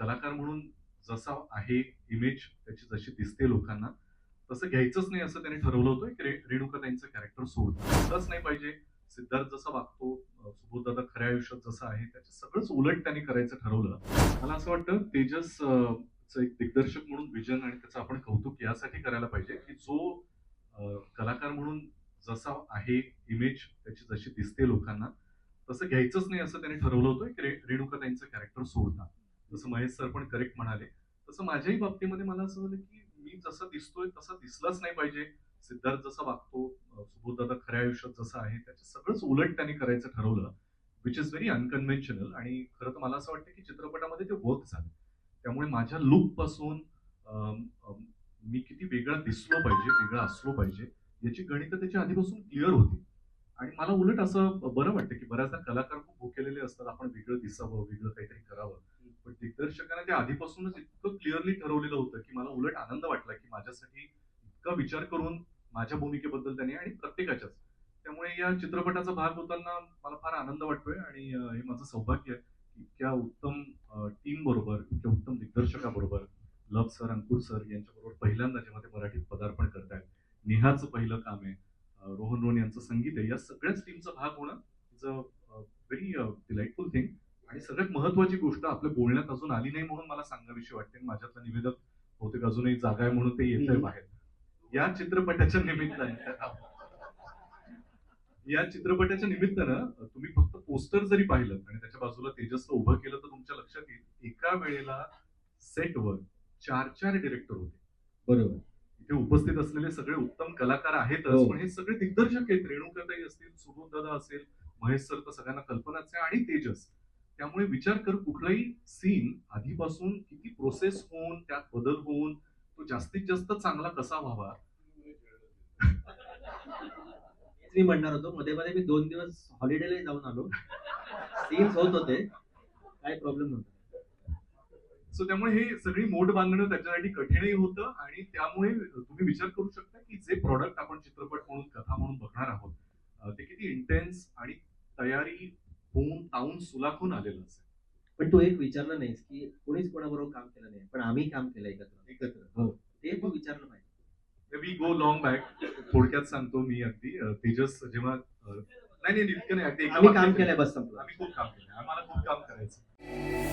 कलाकार म्हणून जसा आहे इमेज त्याची जशी दिसते लोकांना तसं घ्यायचंच नाही असं त्याने ठरवलं होतं. की रेणुका त्यांचं कॅरेक्टर सोडतंच नाही पाहिजे. सिद्धार्थ जसा वागतो सुबोधदादा खऱ्या आयुष्यात जसं आहे त्याच्या सगळंच उलट त्यांनी करायचं ठरवलं. मला असं वाटतं तेजस एक दिग्दर्शक म्हणून विजन आणि त्याचं आपण कौतुक यासाठी करायला पाहिजे की जो कलाकार म्हणून जसा आहे इमेज त्याची जशी दिसते लोकांना तसं घ्यायचंच नाही असं त्याने ठरवलं होतं. की रेणुका त्यांचं कॅरेक्टर सोडतात जसं महेश सर पण करेक्ट म्हणाले. तसं माझ्याही बाबतीमध्ये मला असं झालं की मी जसं दिसतोय तसं दिसलाच नाही पाहिजे. सिद्धार्थ जसा वागतो सुबोधदादा खऱ्या आयुष्यात जसं आहे त्याचं सगळंच उलट त्यांनी करायचं ठरवलं विच इज व्हेरी अनकन्व्हेन्शनल आणि खरं तर मला असं वाटतं की चित्रपटामध्ये ते वर्क झालं. त्यामुळे माझ्या लुकपासून मी किती वेगळा दिसलो पाहिजे वेगळा असलो पाहिजे याची गणितं त्याच्या आधीपासून क्लिअर होती. आणि मला उलट असं बरं वाटतं की बऱ्याचदा कलाकार खूप भुकेलेले असतात आपण वेगळं दिसावं वेगळं काहीतरी करावं. दिग्दर्शकाने ते आधीपासूनच इतकं क्लिअरली ठरवलेलं होतं की मला उलट आनंद वाटला की माझ्यासाठी इतका विचार करून माझ्या भूमिकेबद्दल त्यांनी आणि प्रत्येकाच्याच. त्यामुळे या चित्रपटाचा भाग होताना मला फार आनंद वाटतोय आणि हे माझं सौभाग्य आहे इतक्या उत्तम टीम बरोबर इतक्या उत्तम दिग्दर्शकाबरोबर लव सर अंकुर सर यांच्याबरोबर पहिल्यांदा जेव्हा ते मराठीत पदार्पण करतायत नेहाचं पहिलं काम आहे रोहन रोहन यांचं संगीत आहे या सगळ्याच टीमचा भाग होणं is a very delightful thing आणि सगळ्यात महत्वाची गोष्ट आपल्या बोलण्यात अजून आली नाही म्हणून मला सांगावीशी वाटते. माझ्यातलं निवेदक बहुतेक अजूनही जागा आहे म्हणून ते येत आहे. बाहेर. या चित्रपटाच्या निमित्ताने या चित्रपटाच्या निमित्तानं तुम्ही फक्त पोस्टर जरी पाहिलं आणि त्याच्या बाजूला तेजसला उभं केलं तर तुमच्या लक्षात येईल एका वेळेला सेटवर चार चार डिरेक्टर होते. बरोबर. इथे उपस्थित असलेले सगळे उत्तम कलाकार आहेतच हो. पण हे सगळे दिग्दर्शक आहेत. रेणुकाताई असतील सुबोध दादा असेल महेश सर तर सगळ्यांना कल्पनाच आहे. आणि तेजस. त्यामुळे विचार कर कुठलाही सीन आधीपासून किती प्रोसेस होऊन त्यात बदल होऊन तो जास्तीत जास्त चांगला कसा व्हावा? मी म्हणणार होतो मध्ये मध्ये मी दोन दिवस हॉलिडेला जाऊन आलो. सीन्स होत होते. काही प्रॉब्लेम नव्हता. सो त्यामुळे हे सगळी मोड बांधणं त्याच्यासाठी कठीणही होतं आणि त्यामुळे तुम्ही विचार करू शकता की जे प्रॉडक्ट आपण चित्रपट म्हणून कथा म्हणून बघणार आहोत ते किती इंटेन्स आणि तयारी होऊन ताऊन सुलाखून आलेलं असेल पण तू एक विचारलं नाहीस की कोणीच कोणाबरोबर काम केलं नाही पण आम्ही काम केलं एकत्र. एकत्र. हो. ते तू विचारलं पाहिजे. वी गो लॉंग बॅक थोडक्यात सांगतो मी अगदी. तेजस जेव्हा नाही नाही इतकं नाही. अगदी काम केलंय बस संपलं. आम्ही खूप काम केलं आम्हाला खूप काम करायचं.